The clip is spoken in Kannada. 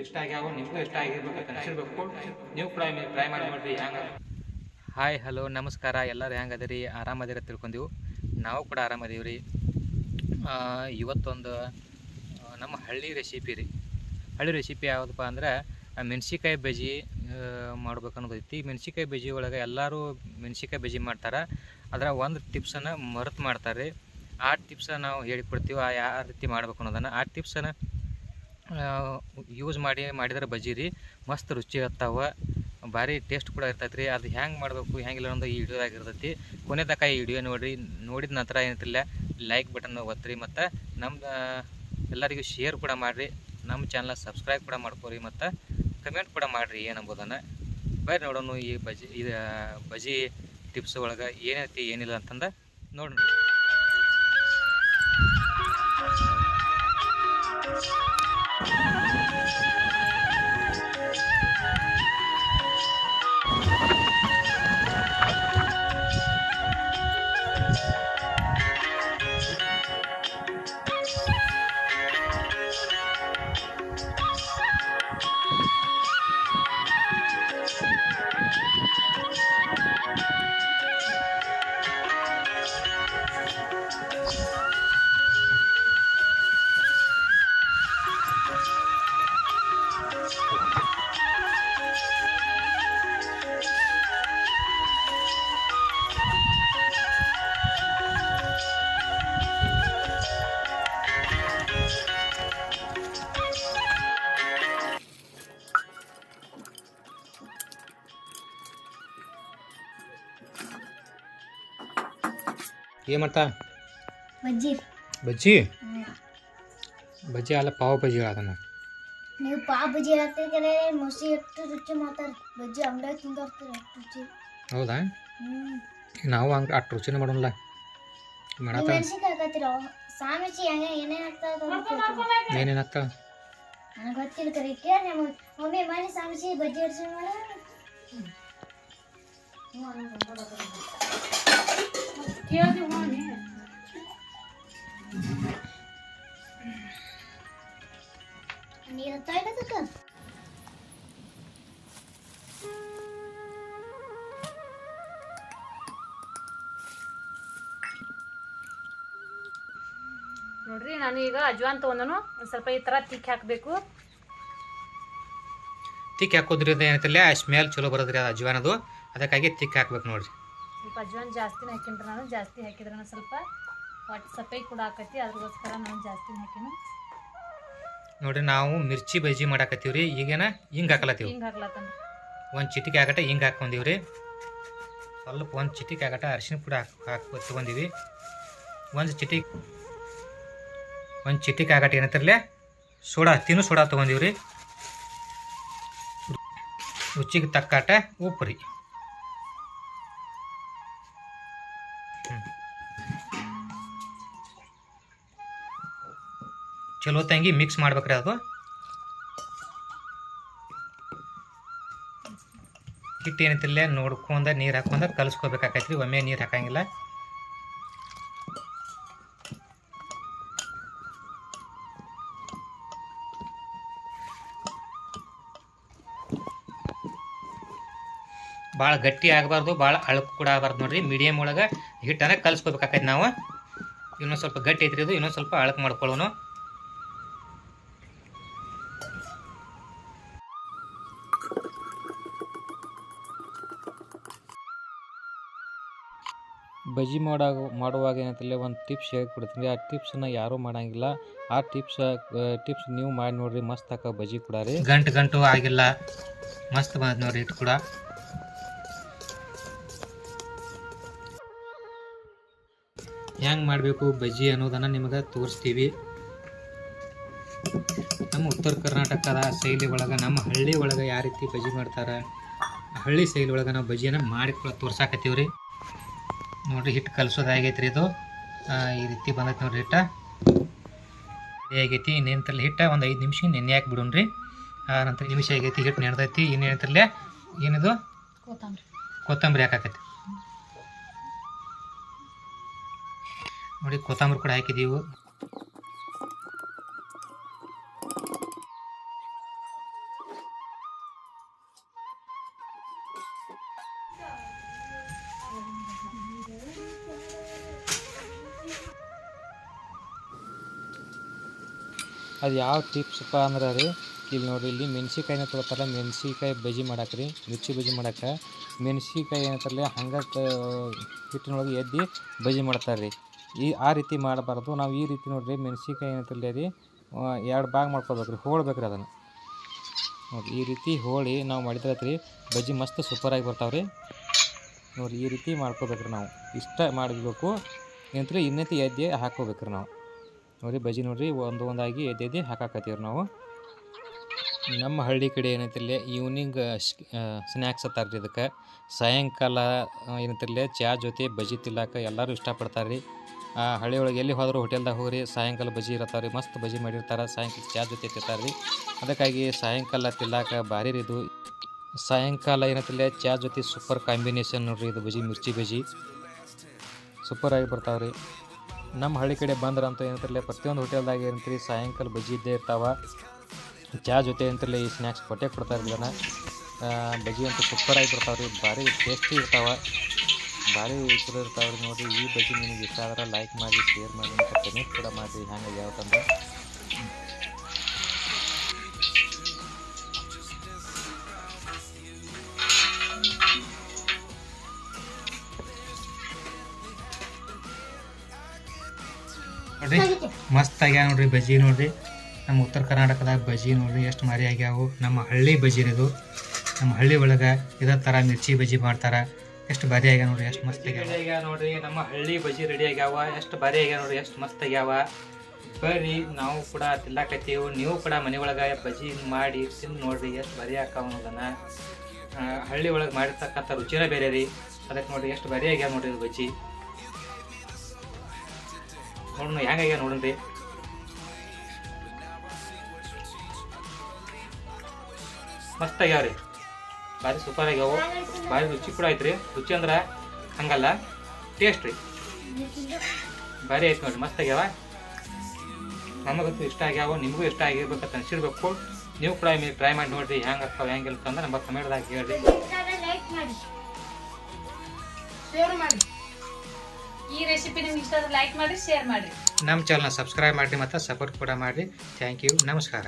ಇಷ್ಟ ಆಗ್ಯಾವ ನಿಮಗೂ ಇಷ್ಟ ಆಗಿರ್ಬೇಕು ಅನ್ಸಿರ್ಬೇಕು. ನೀವು ಕೂಡ ಟ್ರೈ ಮಾಡಿ ನೋಡ್ರಿ ಹ್ಯಾಂಗ ಹಾಯ್ ಹಲೋ ನಮಸ್ಕಾರ. ಎಲ್ಲರೂ ಹೆಂಗದಿರಿ ಆರಾಮದಿರ ತಿಳ್ಕೊಂಡೆವು. ನಾವು ಕೂಡ ಆರಾಮದೀವಿ ರೀ ಇವತ್ತೊಂದು ನಮ್ಮ ಹಳ್ಳಿ ರೆಸಿಪಿ ರೀ. ಹಳ್ಳಿ ರೆಸಿಪಿ ಯಾವುದಪ್ಪ ಅಂದ್ರೆ ಮೆಣಸಿಕಾಯಿ ಬಜಿ ಬಜ್ಜಿ ಮಾಡ್ಬೇಕು ಮೆಣಸಿಕಾಯಿ ಬಜ್ಜಿ ಒಳಗೆ ಎಲ್ಲರೂ ಮೆಣಸಿಕಾಯಿ ಬಜ್ಜಿ ಮಾಡ್ತಾರೆ. ಅದರ ಒಂದು ಟಿಪ್ಸನ್ನು ಮರೆತು ಮಾಡ್ತಾರೆ ಆ ಟಿಪ್ಸನ್ನು ನಾವು ಹೇಳಿಕೊಡ್ತೀವಿ, ಆ, ಯಾವ ರೀತಿ ಮಾಡ್ಬೇಕು ಅನ್ನೋದನ್ನು. ಆ ಟಿಪ್ಸನ್ನು ಯೂಸ್ ಮಾಡಿ ಮಾಡಿದ್ರೆ ಬಜ್ಜಿ ರೀ. ಮಸ್ತ್ ರುಚಿ ಇರ್ತಾವ ಭಾರಿ ಟೇಸ್ಟ್ ಕೂಡ ಇರ್ತೈತೆ ರೀ ಅದು ಹೆಂಗೆ ಮಾಡಬೇಕು, ಹೆಂಗಿಲ್ಲ ಅನ್ನೋದು ಈ ವಿಡಿಯೋದಾಗ ಇರ್ತೈತಿ. ಕೊನೆ ತನಕ ಈ ವಿಡಿಯೋ ನೋಡಿರಿ, ನೋಡಿದ ನಂತರ ಏನಂತಿಲ್ಲ ಲೈಕ್ ಬಟನ್ ಒತ್ತಿರಿ ಮತ್ತು ನಮ್ದು ಎಲ್ಲರಿಗೂ ಶೇರ್ ಕೂಡ ಮಾಡಿರಿ. ನಮ್ಮ ಚಾನಲ್ ಸಬ್ಸ್ಕ್ರೈಬ್ ಕೂಡ ಮಾಡ್ಕೊರಿ ಮತ್ತು ಕಮೆಂಟ್ ಕೂಡ ಮಾಡಿರಿ ಏನಂಬುದನ್ನು ಬರ್ರಿ ನೋಡೋಣ ಈ ಬಜ್ಜಿ ಇದು ಬಜ್ಜಿ ಟಿಪ್ಸ್ ಒಳಗೆ ಏನೈತಿ ಏನಿಲ್ಲ ಅಂತಂದು ನೋಡ್ರಿ Ah! ಏನು ಮಾಡ್ತಾ? ಬಜ್ಜಿ. ಬಜ್ಜಿ? ಬಜ್ಜಿ ಅಲ್ಲ ಪಾವ್ ಬಜ್ಜಿ ಅದನ್ನ ನೀವು ಪಾವ್ ಬಜ್ಜಿ ಹಾಕ್ತಿದ್ರೆ ಮೊಸಿ ಎಷ್ಟು ರುಚಿ ಮಾಡ್ತಾರೆ. ಬಜ್ಜಿ ಅಂಗಡಿ ತಿಂದಿರ್ತಾರೆ ಎಷ್ಟು ರುಚಿ. ಹೌದಾ? ನಾವು ಹಂಗೆ ಅಷ್ಟು ರುಚಿನ ಮಾಡೋಣಲ್ಲ ನೀವು ಮಾಡತ್ತ ಸಾಮಿಸಿ ಹೆಂಗೆ ಏನೇನು ಹಾಕ್ತಾರೆ ಏನೇನು ಆಗ್ತಾವ ನನಗೆ ಗೊತ್ತಿಲ್ಲ ಕರಿ ಕೇಳಿ ನಮ್ಮ ಮಮ್ಮಿ ಮನೆ ಸಾಮಿಸಿ ಬಜ್ಜಿ ಇಡ್ಸಿ ಮಾಡ ನೀರು ಅದಕ್ಕೆ ನೋಡ್ರಿ ನಾನು ಈಗ ಅಜ್ವಾನ್ ತಗೊಂಡನು ಒಂದು ಸ್ವಲ್ಪ ಈ ಥರ ತಿಕ್ಕಿ ಹಾಕಬೇಕು. ತಿಕ್ಕಿ ಹಾಕೋದ್ರಿಂದ ಏನೈತಿಲ್ಲ ಸ್ಮೆಲ್ ಚಲೋ ಬರೋದ್ರಿ ಅದು ಅಜ್ವಾನದು. ಅದಕ್ಕಾಗಿ ತಿಕ್ಕಿ ಹಾಕ್ಬೇಕು ನೋಡ್ರಿ. ಸ್ವಲ್ಪ ಅಜ್ವಾನ್ ಜಾಸ್ತಿನೇ ಹಾಕಿನ್ರಿ ನಾನು. ಜಾಸ್ತಿ ಹಾಕಿದ್ರೆ ನಾನು ಸ್ವಲ್ಪ ಹೊಟ್ಟೆ ಸಪ್ಪೆ ಕೂಡ ಹಾಕತಿ ಅದ್ರಗೋಸ್ಕರ ನಾನು ಜಾಸ್ತಿನೇ ಹಾಕಿನಿ. ನೋಡ್ರಿ ನಾವು ಮಿರ್ಚಿ ಬಜ್ಜಿ ಮಾಡಾಕತ್ತೀವಿ ರೀ ಈಗೇನ ಹಿಂಗೆ ಹಾಕಲತ್ತೀವಿ? ಹಿಂಗೆ ಒಂದು ಚಿಟಿಕೆ ಆಗಟ ಹಿಂಗೆ ರೀ ಸ್ವಲ್ಪ ಒಂದು ಚಿಟಿಕೆ ಆಗಟ ಅರಿಶಿನ ಪುಡಿ ಹಾಕಿ ಹಾಕಿ ತೊಗೊಂಡಿವಿ. ಒಂದು ಚಿಟಿಕೆ ಒಂದು ಚಿಟಿಕೆ ಆಗಟ ಏನಂತಿರಲೇ? ಸೋಡಾ ತಿನ್ನು ಸೋಡಾ ತೊಗೊಂಡೀವಿ ರೀ ರುಚಿಗೆ ತಕ್ಕಾಟ ಉಪ್ಪು ರೀ ಚಲೋ ತಂಗಿ ಮಿಕ್ಸ್ ಮಾಡ್ಬೇಕ್ರಿ ಅದು. ಹಿಟ್ಟು ಏನೈತಿಲ್ಲ ನೋಡ್ಕೊಂಡ ನೀರು ಹಾಕೊಂಡ ಕಲಿಸ್ಕೋಬೇಕಾಕೈತ್ರಿ, ಒಮ್ಮೆ ನೀರು ಹಾಕಂಗಿಲ್ಲ. ಭಾಳ ಗಟ್ಟಿ ಆಗಬಾರ್ದು ಭಾಳ ಅಳಕು ಕೂಡ ಆಗಬಾರ್ದು ನೋಡ್ರಿ ಮೀಡಿಯಮ್ ಒಳಗೆ ಹಿಟ್ಟನ್ನು ಕಲಿಸ್ಕೋಬೇಕಾಕೈತಿ ನಾವು. ಇನ್ನೊಂದು ಸ್ವಲ್ಪ ಗಟ್ಟಿ ಐತ್ರಿ ಅದು ಇನ್ನೊಂದು ಸ್ವಲ್ಪ ಅಳಕು ಮಾಡ್ಕೊಳ್ಳೋಣ ಬಜ್ಜಿ ಮಾಡಾಗ, ಮಾಡುವಾಗ ಹೇಳಿ ಒಂದು ಟಿಪ್ಸ್ ಹೇಳ್ಕೊಡ್ತೀನಿ. ಆ ಟಿಪ್ಸನ್ನ ಯಾರೂ ಮಾಡಂಗಿಲ್ಲ. ಆ ಟಿಪ್ಸ್ ಟಿಪ್ಸ್ ನೀವು ಮಾಡಿ ನೋಡ್ರಿ. ಮಸ್ತ್ ಹಾಕ ಬಜ್ಜಿ ಕೂಡ ರೀ. ಗಂಟು ಗಂಟು ಆಗಿಲ್ಲ. ಮಸ್ತ್ ಬಂದ್ ನೋಡ್ರಿ ಕೂಡ. ಹೆಂಗೆ ಮಾಡಬೇಕು ಬಜ್ಜಿ ಅನ್ನೋದನ್ನು ನಿಮಗೆ ತೋರಿಸ್ತೀವಿ. ನಮ್ಮ ಉತ್ತರ ಕರ್ನಾಟಕದ ಶೈಲಿ ಒಳಗೆ, ನಮ್ಮ ಹಳ್ಳಿ ಒಳಗೆ ಯಾವ ರೀತಿ ಬಜ್ಜಿ ಮಾಡ್ತಾರೆ, ಹಳ್ಳಿ ಶೈಲಿ ಒಳಗೆ ನಾವು ಬಜ್ಜಿಯನ್ನು ಮಾಡಿ ತೋರ್ಸಾಕತ್ತೀವಿ ರೀ ನೋಡ್ರಿ ಹಿಟ್ಟು ಕಲಸೋದು ರೀ ಇದು. ಈ ರೀತಿ ಬಂದೈತೆ ನೋಡ್ರಿ ಹಿಟ್ಟ. ರೆಡಿ ಆಗೈತಿ ಇನ್ನೇಂತಲ್ಲಿ ಹಿಟ್ಟ? ಒಂದು ಐದು ನಿಮಿಷ ನೆನೆ ಹಾಕಿ ಬಿಡೋಣ್ರಿ ಆ ನಂತರ ನಿಮಿಷ ಆಗೈತಿ ಹಿಟ್ಟು ನೆನೆದೈತಿ ಇನ್ನೇನಂತಲ್ಲೇ ಏನಿದು? ಕೊತ್ತಂಬರಿ. ಕೊತ್ತಂಬರಿ ಹಾಕಾಕೈತಿ ನೋಡಿ ಕೊತ್ತಂಬರಿ ಕೂಡ ಹಾಕಿದೀವಿ ಅದು ಯಾವ ಟಿಪ್ಸಪ್ಪ ಅಂದ್ರೆ ರೀ? ಇಲ್ಲಿ ನೋಡ್ರಿ, ಇಲ್ಲಿ ಮೆಣ್ಸಿಕಾಯಿನ ತೊಗೋತಾರ ಮೆಣ್ಸಿಕಾಯಿ ಬಜ್ಜಿ ಮಾಡಕ್ಕೆ ರೀ ಮಿರ್ಚಿ ಬಜ್ಜಿ ಮಾಡಕ್ಕೆ ಮೆಣ್ಸಿಕಾಯಿ ಏನಂತಾರಲ್ಲ ಹಂಗೆ ಹಿಟ್ಟಿನೊಳಗೆ ಎದ್ದು ಬಜ್ಜಿ ಮಾಡ್ತಾರೆ ರೀ ಈ, ಆ ರೀತಿ ಮಾಡಬಾರ್ದು. ನಾವು ಈ ರೀತಿ ನೋಡಿರಿ ಮೆಣ್ಸಿಕಾಯಿ ಏನಂತಾರಲ್ಲ ರೀ ಎರಡು ಭಾಗ ಮಾಡ್ಕೊಬೇಕು ರೀ ಹೋಳ್ಬೇಕು ರೀ ಅದನ್ನು. ನೋಡಿ ಈ ರೀತಿ ಹೋಳಿ ನಾವು ಮಾಡಿದ್ರೆ ರೀ ಬಜ್ಜಿ ಮಸ್ತ್ ಸೂಪರಾಗಿ ಬರ್ತಾವೆ ರೀ ನೋಡಿರಿ ಈ ರೀತಿ ಮಾಡ್ಕೋಬೇಕ್ರಿ ನಾವು. ಇಷ್ಟ ಮಾಡಬೇಕು. ಏನಂದ್ರೆ ಇನ್ನತಿ ಎದ್ದೆ ಹಾಕ್ಕೋಬೇಕ್ರಿ ನಾವು. ನೋಡಿ, ಬಜ್ಜಿ ನೋಡಿರಿ, ಒಂದು ಒಂದಾಗಿ ಎದ್ದೆದ್ದೆ ಹಾಕಾಕತ್ತೀವ್ರಿ ನಾವು. ನಮ್ಮ ಹಳ್ಳಿ ಕಡೆ ಏನಂತಿರಲಿ ಈವ್ನಿಂಗ್ ಸ್ನ್ಯಾಕ್ಸ್ ಅತ್ತಾರ ರೀ ಇದಕ್ಕೆ. ಸಾಯಂಕಾಲ ಏನಂತಿರಲಿ ಚಾ ಜೊತೆ, ಬಜ್ಜಿ ತಿಲ್ಲಾಕ ಎಲ್ಲರೂ ಇಷ್ಟಪಡ್ತಾರೆ ರೀ ಹಳ್ಳಿ ಒಳಗೆ ಎಲ್ಲಿ ಹೋದರೂ ಹೋಟೆಲ್ದಾಗ ಹೋಗ್ರಿ, ಸಾಯಂಕಾಲ ಬಜ್ಜಿ ಇರತ್ತಾವ ರೀ ಮಸ್ತ್ ಬಜ್ಜಿ ಮಾಡಿರ್ತಾರೆ, ಸಾಯಂಕಾಲ ಚಾ ಜೊತೆ ತಿಂತಾರೆ ರೀ ಅದಕ್ಕಾಗಿ ಸಾಯಂಕಾಲ ತಿಲ್ಲಾಕ ಭಾರಿ ರೀ ಇದು. ಸಾಯಂಕಾಲ ಏನತ್ತಲ್ಲ ಚಾ ಜೊತೆ ಸೂಪರ್ ಕಾಂಬಿನೇಷನ್ ನೋಡ್ರಿ ಇದು ಬಜಿ ಮಿರ್ಚಿ ಬಜ್ಜಿ. ಸೂಪರಾಗಿ ಬರ್ತಾವೆ ರೀ ನಮ್ಮ ಹಳ್ಳಿ ಕಡೆ ಬಂದ್ರಂತೂ ಏನಂತಾರಲ್ಲ ಪ್ರತಿಯೊಂದು ಹೋಟೆಲ್ದಾಗ ಏನಂತೀರಿ ಸಾಯಂಕಾಲ ಬಜಿ ಇದ್ದೇ ಇರ್ತಾವ. ಚಾ ಜೊತೆ ಅಂತಲೇ ಈ ಸ್ನ್ಯಾಕ್ಸ್ ಕೊಟ್ಟೆ ಕೊಡ್ತಾರೆ ಇದನ್ನು ಬಜ್ಜಿ ಅಂತೂ ಸೂಪರಾಗಿ ಬರ್ತಾವೆ ರೀ ಭಾರಿ ಟೇಸ್ಟಿ ಇರ್ತಾವೆ. ಭಾರಿ ಚಲೋ ಇರ್ತಾವೆ ರೀ ನೋಡಿರಿ. ಈ ಬಜ್ಜಿ ನಿಮಗೆ ಇಷ್ಟ ಆದ್ರೆ ಲೈಕ್ ಮಾಡಿ ಶೇರ್ ಮಾಡಿ ಮತ್ತು ಕಮೆಂಟ್ ಕೂಡ ಮಾಡಿರಿ. ಹ್ಯಾಂಗೆ ಯಾವತ್ತಂದ್ರೆ ನೋಡ್ರಿ. ಮಸ್ತ್ ಆಗ್ಯಾವ ನೋಡ್ರಿ ಬಜ್ಜಿ ನೋಡ್ರಿ. ನಮ್ಮ ಉತ್ತರ ಕರ್ನಾಟಕದಾಗ ಬಜ್ಜಿ ನೋಡ್ರಿ. ಎಷ್ಟು ಮಾರಿ ಆಗ್ಯಾವು. ನಮ್ಮ ಹಳ್ಳಿ ಬಜ್ಜಿ ಇದು. ನಮ್ಮ ಹಳ್ಳಿ ಒಳಗೆ ಇದೇ ಥರ ಮಿರ್ಚಿ ಬಜ್ಜಿ ಮಾಡ್ತಾರ. ಎಷ್ಟು ಭಾರಿ ಆಗ್ಯಾವ ನೋಡ್ರಿ, ಎಷ್ಟು ಮಸ್ತ್ ಆಗ್ಯಾವ. ನೋಡ್ರಿ. ನಮ್ಮ ಹಳ್ಳಿ ಬಜ್ಜಿ ರೆಡಿ ಆಗ್ಯಾವ. ಎಷ್ಟು ಭಾರಿ ಆಗ್ಯಾವ ನೋಡ್ರಿ, ಎಷ್ಟು ಮಸ್ತ್ ಆಗ್ಯಾವ. ಬರ್ರಿ, ನಾವು ಕೂಡ ತಿನ್ನಾಕತ್ತೀವಿ ನೀವು ಕೂಡ ಮನೆ ಒಳಗೆ ಬಜ್ಜಿ ಮಾಡಿ ತಿಂದು ನೋಡ್ರಿ, ಎಷ್ಟು ಬಾರಿ ಆಕಾವ ಅನ್ನೋದನ್ನು. ಹಳ್ಳಿ ಒಳಗೆ ಮಾಡಿರ್ತಕ್ಕಂಥ ರುಚಿನ ಬೇರೆ ರೀ. ಅದಕ್ಕೆ ನೋಡ್ರಿ, ಎಷ್ಟು ಬಾರಿ ಆಗ್ಯಾವ ನೋಡ್ರಿ ಬಜ್ಜಿ ನೋಡೋಣ ಹೆಂಗಾಗ್ಯಾವ ನೋಡ್ರಿ ಮಸ್ತ್ ಆಗ್ಯಾವ್ರಿ. ಭಾರಿ ಸೂಪರ್ ಆಗ್ಯಾವ. ಭಾರಿ ರುಚಿ ಕೂಡ ಐತ್ರಿ ರುಚಿ ಅಂದ್ರೆ ಹಂಗಲ್ಲ. ಟೇಸ್ಟ್ ರೀ. ಭಾರಿ ಐತೆ ನೋಡ್ರಿ, ಮಸ್ತ್ ಆಗ್ಯಾವ. ನಮಗಂತೂ ಇಷ್ಟ ಆಗ್ಯಾವ, ನಿಮಗೂ ಇಷ್ಟ ಆಗಿರ್ಬೇಕಂತ ಅನ್ಸಿರ್ಬೇಕು. ನೀವು ಕೂಡ ಟ್ರೈ ಮಾಡಿ ನೋಡ್ರಿ ಹೆಂಗೆ ಆಗ್ತಾವ ಹೆಂಗಿಲ್ಲ ಅಂದ್ರೆ ನಮ್ಮ ಕಮೆಂಟ್ದಾಗ ಹೇಳ್ರಿ. ಈ ರೆಸಿಪಿ ನಿಮ್ಗೆ ಇಷ್ಟ ಲೈಕ್ ಮಾಡಿ ಶೇರ್ ಮಾಡಿ ನಮ್ಮ ಚಾನಲ್ನ ಸಬ್ಸ್ಕ್ರೈಬ್ ಮಾಡಿ ಮತ್ತು ಸಪೋರ್ಟ್ ಕೂಡ ಮಾಡಿ ಥ್ಯಾಂಕ್ ಯು ನಮಸ್ಕಾರ.